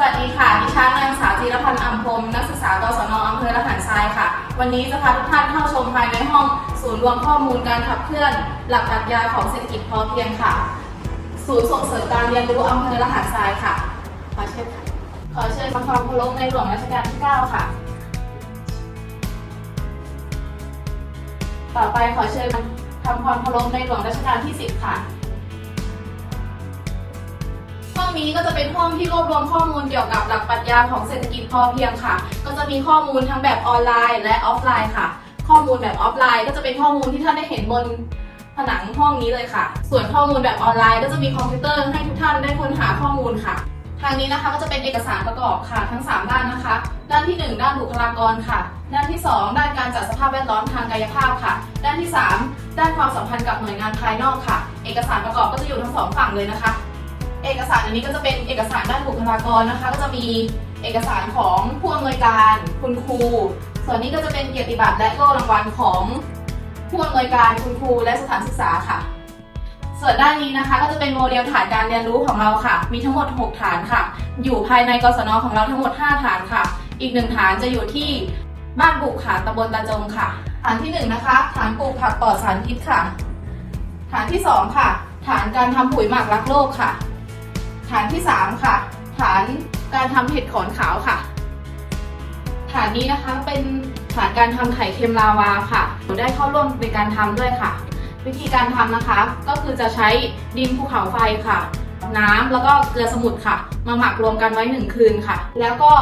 สวัสดีค่ะ ดิฉันนางสาวจีรพันธ์อัมพรมนักศึกษากศนอำเภอละหารทรายค่ะ วันนี้จะพาทุกท่านเข้าชมภายในห้อง ศูนย์รวมข้อมูลการขับเคลื่อน หลักปรัชญาของเศรษฐกิจพอเพียงค่ะ ศูนย์ส่งเสริมการเรียนรู้อำเภอละหารทรายค่ะ ขอเชิญค่ะ ขอเชิญทำความเคารพในหลวงรัชกาลที่ 9 ค่ะ ต่อไปขอเชิญทำความเคารพในหลวงรัชกาลที่ 10 ค่ะ นี้ก็จะเป็นห้องที่รวบรวมข้อมูลเกี่ยวกับหลักปรัชญาของเศรษฐกิจพอเพียงค่ะ ก็จะมีข้อมูลทั้งแบบออนไลน์และออฟไลน์ค่ะ ข้อมูลแบบออฟไลน์ ก็จะเป็นข้อมูลที่ท่านได้เห็นบนผนังห้องนี้เลยค่ะ ส่วนข้อมูลแบบออนไลน์ ก็จะมีคอมพิวเตอร์ให้ทุกท่านได้ค้นหาข้อมูลค่ะ ทางนี้นะคะก็จะเป็นเอกสารประกอบค่ะ ทั้ง 3 ด้านนะคะ ด้านที่ 1 ด้านบุคลากรค่ะ ด้านที่ 2 ด้านการจัดสภาพแวดล้อมทางกายภาพค่ะ ด้านที่ 3 ด้านความสัมพันธ์กับหน่วยงานภายนอกค่ะ เอกสารประกอบก็จะอยู่ทั้งสองฝั่งเลยนะคะ เอกสารอันนี้ก็จะเป็นเอกสารด้านบุคลากรนะคะ ก็จะมีเอกสารของผู้อำนวยการคุณครู ส่วนนี้ก็จะเป็นเกียรติบัตรและโล่รางวัลของผู้อำนวยการคุณครูและสถานศึกษาค่ะ ส่วนด้านนี้นะคะก็จะเป็นโมเดลฐานการเรียนรู้ของเราค่ะ มีทั้งหมด 6 ฐานค่ะ อยู่ภายในกศนของเราทั้งหมด 5 ฐานค่ะ อีกหนึ่งฐานจะอยู่ที่บ้านบุกค่ะตำบลตาจงค่ะ ฐานที่1นนะคะฐานปลูกผักปลอดสารพิษค่ะ ฐานที่ 2 ค่ะ ฐานการทำปุ๋ยหมักรักโลกค่ะ ฐานที่ 3 ค่ะ ฐานการทำเห็ดขอนขาวค่ะ ฐานนี้นะคะเป็นฐานการทำไข่เค็มลาวาค่ะหนูได้เข้าร่วมในการทำด้วยค่ะ วิธีการทำนะคะ ก็คือจะใช้ดินภูเขาไฟค่ะ น้ำแล้วก็เกลือสมุนค่ะ มาหมักรวมกันไว้หนึ่งคืนค่ะ แล้วก็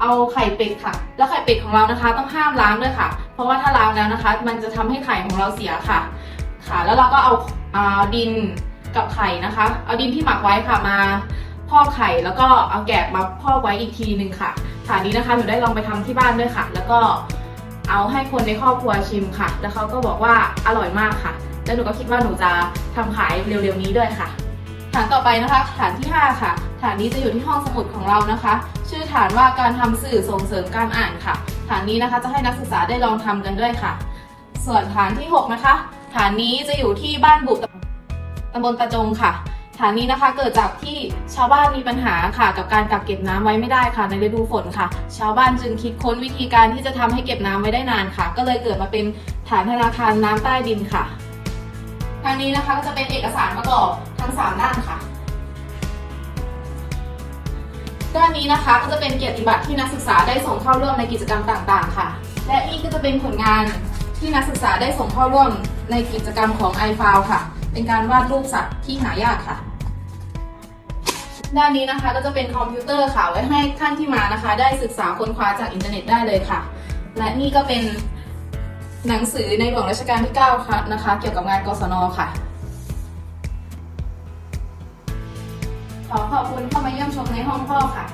เอาไข่เป็ดค่ะ แล้วไข่เป็ดของเรานะคะ ต้องห้ามล้างด้วยค่ะ เพราะว่าถ้าล้างแล้วนะคะ มันจะทำให้ไข่ของเราเสียค่ะ ค่ะ แล้วเราก็เอาอ่าดิน กับไข่นะคะ เอาดินที่หมักไว้ค่ะมาพอกไข่แล้วก็เอาแกะมาพอกไว้อีกทีหนึ่งค่ะฐานนี้นะคะหนูได้ลองไปทำที่บ้านด้วยค่ะ แล้วก็เอาให้คนในครอบครัวชิมค่ะ แล้วเขาก็บอกว่าอร่อยมากค่ะ แล้วหนูก็คิดว่าหนูจะทำขายเร็วๆนี้ด้วยค่ะฐานต่อไปนะคะฐานที่ 5 ค่ะฐานนี้จะอยู่ที่ห้องสมุดของเรานะคะ ชื่อฐานว่าการทำสื่อส่งเสริมการอ่านค่ะฐานนี้นะคะจะให้นักศึกษาได้ลองทำกันด้วยค่ะ ส่วนฐานที่ 6 นะคะ ฐานนี้จะอยู่ที่บ้านบุตรำบลตะจงค่ะฐานนี้นะคะเกิดจากที่ชาวบ้านมีปัญหาค่ะ กับการกักเก็บน้ำไว้ไม่ได้ค่ะ ในฤดูฝนค่ะ ชาวบ้านจึงคิดค้นวิธีการที่จะทำให้เก็บน้ำไว้ได้นานค่ะ ก็เลยเกิดมาเป็นฐานธนาคารน้ำใต้ดินค่ะทางนี้นะคะก็จะเป็นเอกสารประกอบทั้ง 3 ด้านค่ะ ด้านนี้นะคะก็จะเป็นเกียรติบัตรที่นักศึกษาได้ส่งเข้าร่วมในกิจกรรมต่าง ๆ ค่ะ และนี่ก็จะเป็นผลงานที่นักศึกษาได้ส่งเข้าร่วมในกิจกรรมของ i f i l e ค่ะ เป็นการวาดรูปสัตว์ที่หายากค่ะ ด้านนี้นะคะก็จะเป็นคอมพิวเตอร์ค่ะไว้ให้ท่านที่มานะคะ ได้ศึกษาค้นคว้าจากอินเทอร์เน็ตได้เลยค่ะ และนี่ก็เป็นหนังสือในหลวงรัชกาลที่ 9 ค่ะนะคะ เกี่ยวกับงานกศนค่ะ ขอขอบคุณเข้ามาเยี่ยมชมในห้องพ่อค่ะ